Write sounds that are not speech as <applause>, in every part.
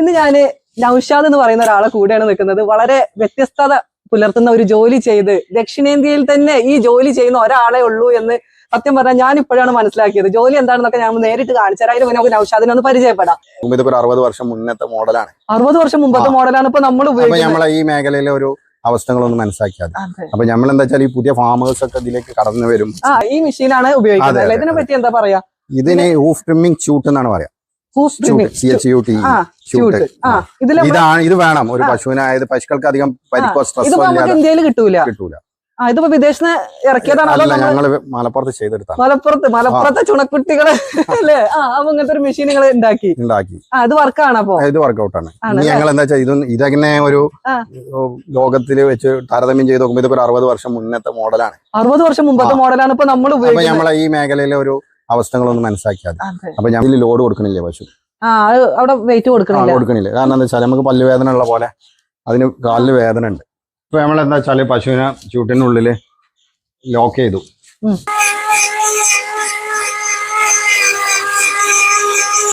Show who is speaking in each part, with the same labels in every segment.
Speaker 1: ഇന്ന് ഞാൻ നൌഷാദ് എന്ന് പറയുന്ന ഒരാളെ കൂടെയാണ് നിൽക്കുന്നത്. വളരെ വ്യത്യസ്തത പുലർത്തുന്ന ഒരു ജോലി ചെയ്ത് ദക്ഷിണേന്ത്യയിൽ തന്നെ ഈ ജോലി ചെയ്യുന്ന ഒരാളെ ഉള്ളൂ എന്ന് സത്യം പറഞ്ഞാൽ ഞാൻ ഇപ്പോഴാണ് മനസ്സിലാക്കിയത്. ജോലി എന്താണെന്നൊക്കെ ഞാൻ നേരിട്ട് കാണിച്ചു അതിന് മുന്നേ നമുക്ക് നൌഷാദിനെ ഒന്ന് പരിചയപ്പെടാം.
Speaker 2: ഒരു അറുപത് വർഷം മുന്നത്തെ മോഡലാണ്.
Speaker 1: അറുപത് വർഷം മുമ്പത്തെ മോഡലാണ് ഇപ്പൊ നമ്മൾ ഉപയോഗിക്കുന്നത്.
Speaker 2: നമ്മളെ ഈ മേഖലയിലെ ഒരു അവസ്ഥകളൊന്നും മനസ്സിലാക്കിയത്. അപ്പൊ നമ്മൾ എന്താ വെച്ചാൽ ഈ പുതിയ ഫാമേഴ്സ് ഒക്കെ ഇതിലേക്ക് കടന്നു വരും.
Speaker 1: ഈ മെഷീനാണ് ഉപയോഗിക്കുന്നത്. ഇതിനെ പറ്റി എന്താ പറയാ?
Speaker 2: ഇതിനെ ഊഫ് ട്രിമ്മിങ് ചൂട്ട് എന്നാണ് പറയാ.
Speaker 1: ഇതിൽ
Speaker 2: ഇതാണ് ഇത് വേണം. ഒരു
Speaker 1: ആ.
Speaker 2: പശുവിനായത് പശുക്കൾക്ക് അധികം പരിക്കോ സ്ട്രെസ്സോ
Speaker 1: ഇന്ത്യയിൽ കിട്ടൂല. ഇതിപ്പോ വിദേശത്ത് ഇറക്കിയതാണ് അതോ
Speaker 2: മലപ്പുറത്ത്
Speaker 1: മലപ്പുറത്ത് മലപ്പുറത്തെ ചുണക്കുട്ടികൾ <laughs> അല്ലേ? ആ അപ്പൊ ഇങ്ങനത്തെ ഒരു മെഷീൻ നിങ്ങൾ ഉണ്ടാക്കി
Speaker 2: ഉണ്ടാക്കി
Speaker 1: ഇത് വർക്കാണ് അപ്പൊ?
Speaker 2: ഇത് വർക്കൗട്ട് ആണ്. ഞങ്ങൾ എന്താ വെച്ചാൽ ഇതൊന്നും ഇതങ്ങനെ ഒരു. ലോകത്തിൽ വെച്ച് താരതമ്യം ചെയ്ത് നോക്കുമ്പോൾ ഇതിപ്പോ ഒരു അറുപത് വർഷം മുന്നത്തെ മോഡലാണ്
Speaker 1: അറുപത് വർഷം മുമ്പത്തെ മോഡലാണ് ഇപ്പൊ നമ്മൾ
Speaker 2: നമ്മളെ ഈ മേഖലയിലെ ഒരു അവസ്ഥകളൊന്ന്
Speaker 1: മനസ്സിലാക്കിയാൽ.
Speaker 2: അപ്പൊ ഞാൻ ലോഡ് കൊടുക്കണില്ലേ പശു?
Speaker 1: അവിടെ വെയിറ്റ് കൊടുക്കണില്ല.
Speaker 2: കൊടുക്കണില്ല. കാരണം എന്താ വെച്ചാൽ നമുക്ക് പല്ല് വേദന ഉള്ള പോലെ അതിന് കാലിൽ വേദന ഉണ്ട്. ഇപ്പൊ നമ്മൾ എന്താ വെച്ചാൽ പശുവിനെ ചൂട്ടിനുള്ളിൽ ലോക്ക് ചെയ്തു.
Speaker 1: ഇനി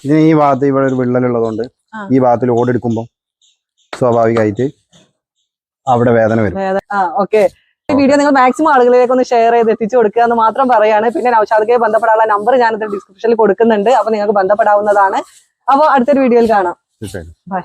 Speaker 2: ഇതിന് ഈ ഭാഗത്ത് ഇവിടെ ഒരു വിള്ളലുള്ളതുകൊണ്ട്
Speaker 1: ഉള്ളതുകൊണ്ട്
Speaker 2: ഈ ഭാഗത്ത് ലോഡ് എടുക്കുമ്പോൾ സ്വാഭാവികമായിട്ട് അവിടെ വേദന വരും.
Speaker 1: ഓക്കെ ഈ വീഡിയോ നിങ്ങൾ മാക്സിമം ആളുകളിലേക്ക് ഒന്ന് ഷെയർ ചെയ്ത് എത്തിച്ചു കൊടുക്കുക എന്ന് മാത്രം പറയാണ്. പിന്നെ നൌഷാദക്കെ ബന്ധപ്പെടാനുള്ള നമ്പർ ഞാനിത് ഡിസ്ക്രിപ്ഷനിൽ കൊടുക്കുന്നുണ്ട്. അപ്പൊ നിങ്ങൾക്ക് ബന്ധപ്പെടാവുന്നതാണ്. അപ്പോൾ അടുത്തൊരു വീഡിയോയിൽ കാണാം.
Speaker 2: ബൈ